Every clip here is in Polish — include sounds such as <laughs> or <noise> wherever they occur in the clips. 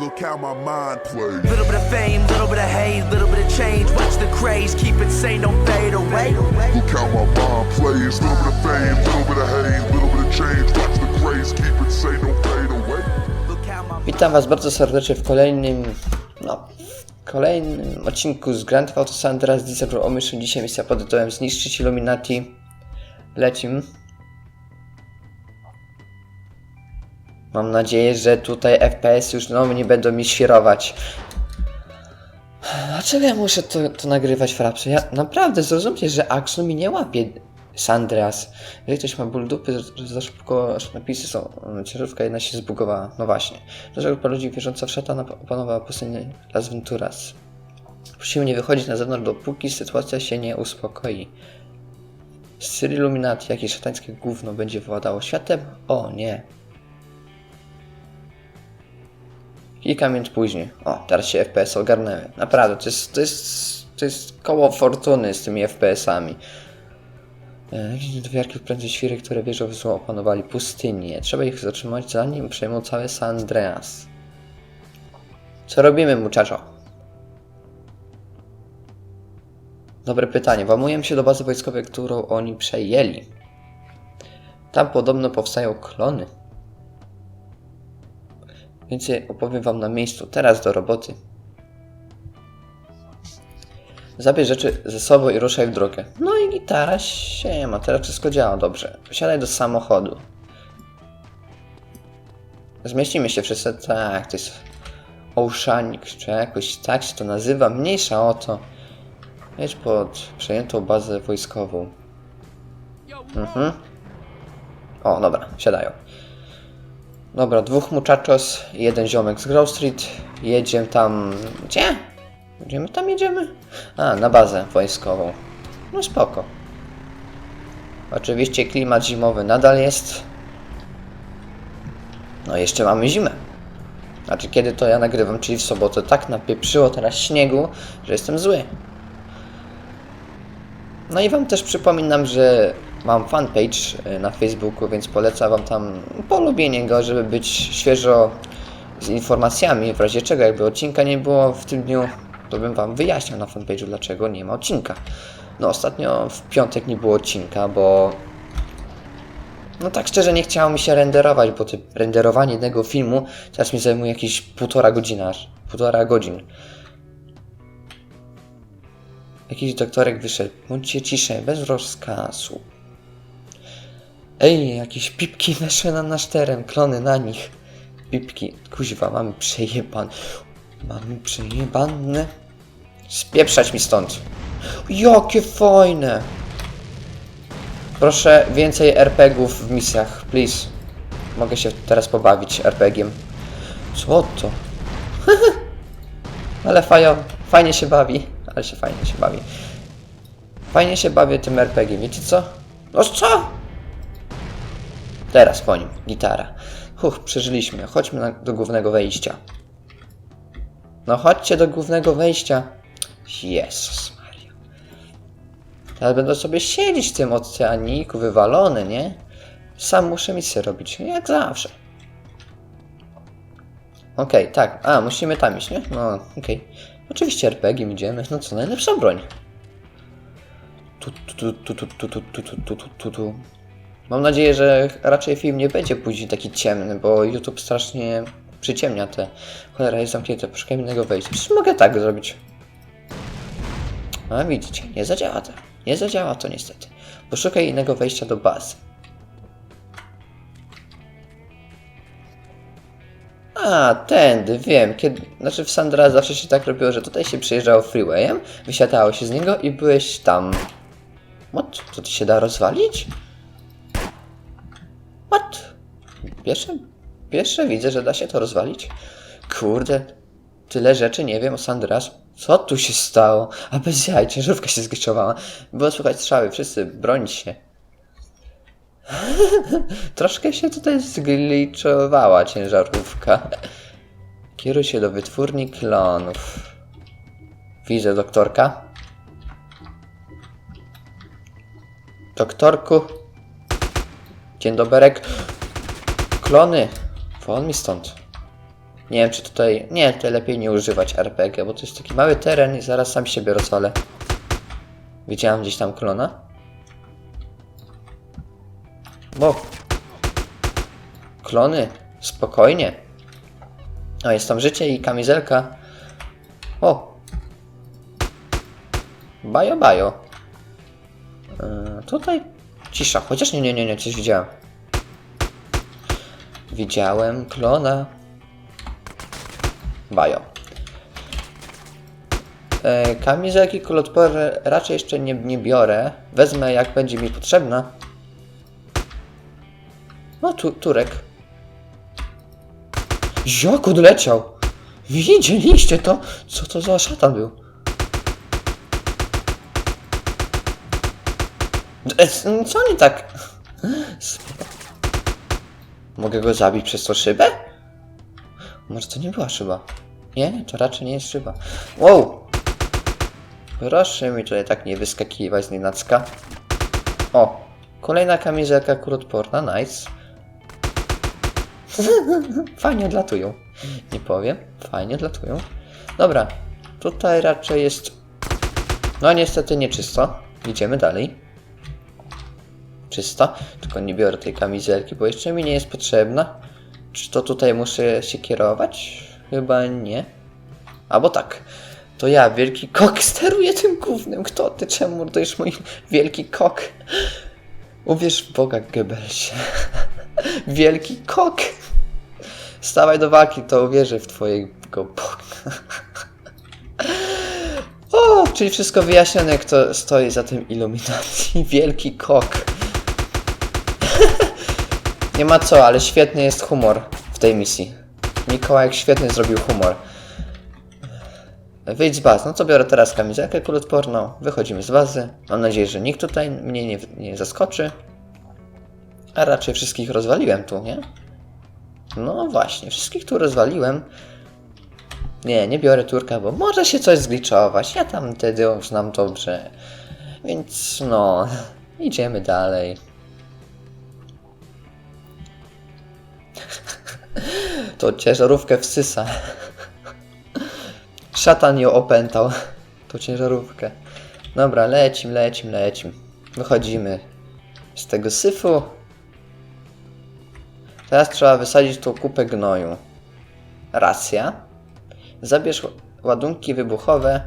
Look how my mind plays. Little bit of fame, little bit of hate, little bit of change. Watch the craze, keep it sane, don't fade away. Look how my mind plays. Little bit of fame, little bit of hate, little bit of change. Watch the craze, keep it sane, don't fade away. Look how my Witam Was bardzo serdecznie w kolejnym, no, w kolejnym odcinku z Grand Theft Auto San Andreas Omission. Dzisiaj misja pod tytułem Zniszczyć Illuminati. Lecim. Mam nadzieję, że tutaj FPS już no nie będą mi świrować. Dlaczego ja muszę to, to nagrywać w rapsie? Ja naprawdę zrozumcie, że Axel mi nie łapie San Andreas. Jeżeli ktoś ma ból dupy, za szybko napisy są, mm, ciężarówka jedna się zbugowała. No właśnie. Dlaczego grupa ludzi wierząca w szatana opanowała pustynię Las Venturas? Prosimy nie wychodzić na zewnątrz, dopóki sytuacja się nie uspokoi. Styl Illuminati, jakieś szatańskie gówno będzie władało światem? O nie. Kilka minut później. O, teraz się FPS ogarnęły. Naprawdę, to jest, to jest, to jest koło fortuny z tymi FPS-ami. E, Jakieś dwiarki prędzej świry, które wierzą w zło opanowali pustynię. Trzeba ich zatrzymać, zanim przejmą cały San Andreas. Co robimy, muchacho? Dobre pytanie. Włamujemy się do bazy wojskowej, którą oni przejęli. Tam podobno powstają klony. Więcej opowiem wam na miejscu. Teraz do roboty. Zabierz rzeczy ze sobą i ruszaj w drogę. No i gitara się ma, teraz wszystko działa dobrze. Wsiadaj do samochodu. Zmieścimy się wszyscy. Tak, to jest Oceanic, czy jakoś tak się to nazywa. Mniejsza o to. Jedź pod przejętą bazę wojskową. Mhm. O, dobra, siadają. Dobra, dwóch muchachos, jeden ziomek z Grove Street. Jedziemy tam... Gdzie? Gdzie my tam jedziemy? A, na bazę wojskową. No spoko. Oczywiście klimat zimowy nadal jest. No jeszcze mamy zimę. Znaczy kiedy to ja nagrywam, czyli w sobotę, tak napieprzyło teraz śniegu, że jestem zły. No i wam też przypominam, że mam fanpage y, na Facebooku, więc polecam wam tam polubienie go, żeby być świeżo z informacjami. W razie czego, jakby odcinka nie było w tym dniu, to bym wam wyjaśniał na fanpage'u, dlaczego nie ma odcinka. No ostatnio w piątek nie było odcinka, bo no tak szczerze nie chciało mi się renderować, bo to renderowanie jednego filmu teraz mi zajmuje jakieś półtora godzina, półtora godzin. Jakiś doktorek wyszedł. Bądźcie ciszej, bez rozkazu. Ej, jakieś pipki <laughs> weszły na nasz teren, klony na nich. Pipki, kuźwa, mamy przejeban. Mamy przejebane. Spieprzać mi stąd. Jakie fajne. Proszę więcej RPGów w misjach, please. Mogę się teraz pobawić RPG-iem. Co to? <laughs> Ale fajo, fajnie się bawi. Ale się fajnie się bawi. Fajnie się bawię tym RPG. Wiecie co? No co? Teraz po nim. Gitara. Huch, przeżyliśmy. Chodźmy do głównego wejścia. No chodźcie do głównego wejścia. Jezus Maria. Teraz będę sobie siedzieć w tym oceaniku wywalony, nie? Sam muszę misję robić, jak zawsze. Okej, tak. A, musimy tam iść, nie? No, okej. Oczywiście RPG idziemy. No co, najlepsza broń. Tu, tu, tu, tu, tu, tu, tu, tu, tu, tu, tu, tu. Mam nadzieję, że raczej film nie będzie później taki ciemny, bo YouTube strasznie przyciemnia te. Cholera jest zamknięte, poszukaj innego wejścia. Przecież mogę tak zrobić. A widzicie, nie zadziała to. Nie zadziała to niestety. Poszukaj innego wejścia do bazy. A, tędy, wiem. Kiedy, znaczy w Sandra zawsze się tak robiło, że tutaj się przyjeżdżało freewayem, wysiadało się z niego i byłeś tam. What? To się da rozwalić? What? Pierwsze, pierwsze widzę, że da się to rozwalić. Kurde, tyle rzeczy nie wiem o Sandras. Co tu się stało? A bez jaj, ciężarówka się zgliczowała. Było słychać strzały, wszyscy brońcie się. <laughs> Troszkę się tutaj zgliczowała ciężarówka. Kieruj się do wytwórni klonów. Widzę doktorka. Doktorku. Dzień doberek. Klony. Won mi stąd. Nie wiem, czy tutaj... Nie, tutaj lepiej nie używać RPG, bo to jest taki mały teren i zaraz sam siebie rozwalę. Widziałem gdzieś tam klona? Bo... Klony, spokojnie. O, jest tam życie i kamizelka. O! Bajo, bajo. Yy, tutaj cisza, chociaż nie, nie, nie, nie, coś widziałem. Widziałem klona. Bajo. E, kamizelki kulotwory raczej jeszcze nie, nie biorę. Wezmę jak będzie mi potrzebna. No tu, Turek. Jak odleciał? Widzieliście to? Co to za szatan był? Co nie tak? Mogę go zabić przez tą szybę? Może to nie była szyba? Nie, to raczej nie jest szyba. Wow! Proszę mi tutaj tak nie wyskakiwać z nienacka. O! Kolejna kamizelka kuloodporna, nice. <laughs> Fajnie odlatują. Nie powiem. Fajnie odlatują. Dobra. Tutaj raczej jest... No niestety nieczysto. Idziemy dalej. Czysto. Tylko nie biorę tej kamizelki, bo jeszcze mi nie jest potrzebna. Czy to tutaj muszę się kierować? Chyba nie. Albo tak. To ja, wielki kok, steruję tym głównym. Kto ty? Czemu jest mój wielki kok? Uwierz w Boga, Goebbelsie. <laughs> wielki kok. Stawaj do walki, to uwierzę w twojego Boga. <laughs> o, czyli wszystko wyjaśnione, kto stoi za tym Illuminati. Wielki kok. Nie ma co, ale świetny jest humor w tej misji. Mikołajek świetnie zrobił humor. Wyjdź z bazy. No to biorę teraz kamizelkę kulotporną. Wychodzimy z bazy. Mam nadzieję, że nikt tutaj mnie nie, nie zaskoczy. A raczej wszystkich rozwaliłem tu, nie? No właśnie, wszystkich tu rozwaliłem. Nie, nie biorę turka, bo może się coś zgliczować. Ja tam wtedy znam dobrze. Więc no, <laughs> idziemy dalej. To ciężarówkę wsysa. Szatan ją opętał. Tą ciężarówkę. Dobra, lecim, lecim, lecim. Wychodzimy z tego syfu. Teraz trzeba wysadzić tą kupę gnoju. Racja. Zabierz ładunki wybuchowe.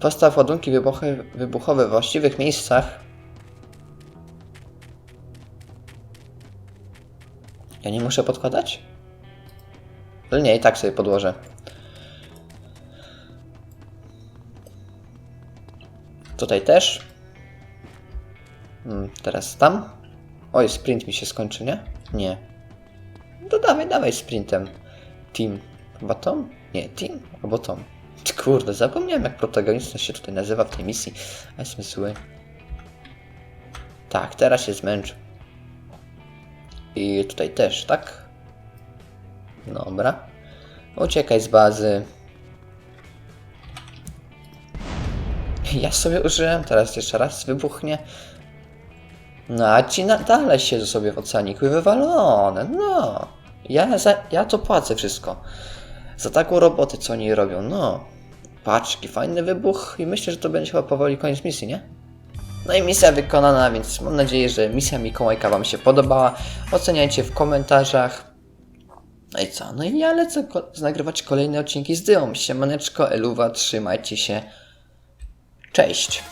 Postaw ładunki wybuchowe, w właściwych miejscach. Ja nie muszę podkładać? Ale nie, i tak sobie podłożę. Tutaj też. Mm, Teraz tam. Oj, sprint mi się skończy, nie? Nie. To dawaj, dawaj sprintem. Team. Chyba Tom? Nie, Team albo Tom. <laughs> Kurde, zapomniałem jak protagonista się tutaj nazywa w tej misji. A jestem zły. Tak, teraz się zmęczę. I tutaj też, tak? Dobra. Uciekaj z bazy. Ja sobie użyłem, teraz jeszcze raz wybuchnie. No a ci na, dalej siedzą sobie w oceaniku i wywalone, no. Ja, za, ja to płacę wszystko. Za taką robotę, co oni robią, no. Paczki, fajny wybuch i myślę, że to będzie chyba powoli koniec misji, nie? No i misja wykonana, więc mam nadzieję, że misja Mikołajka Wam się podobała. Oceniajcie w komentarzach. No i co? No i ja lecę ko- nagrywać kolejne odcinki z Dyą. Siemaneczko, Eluwa, trzymajcie się. Cześć.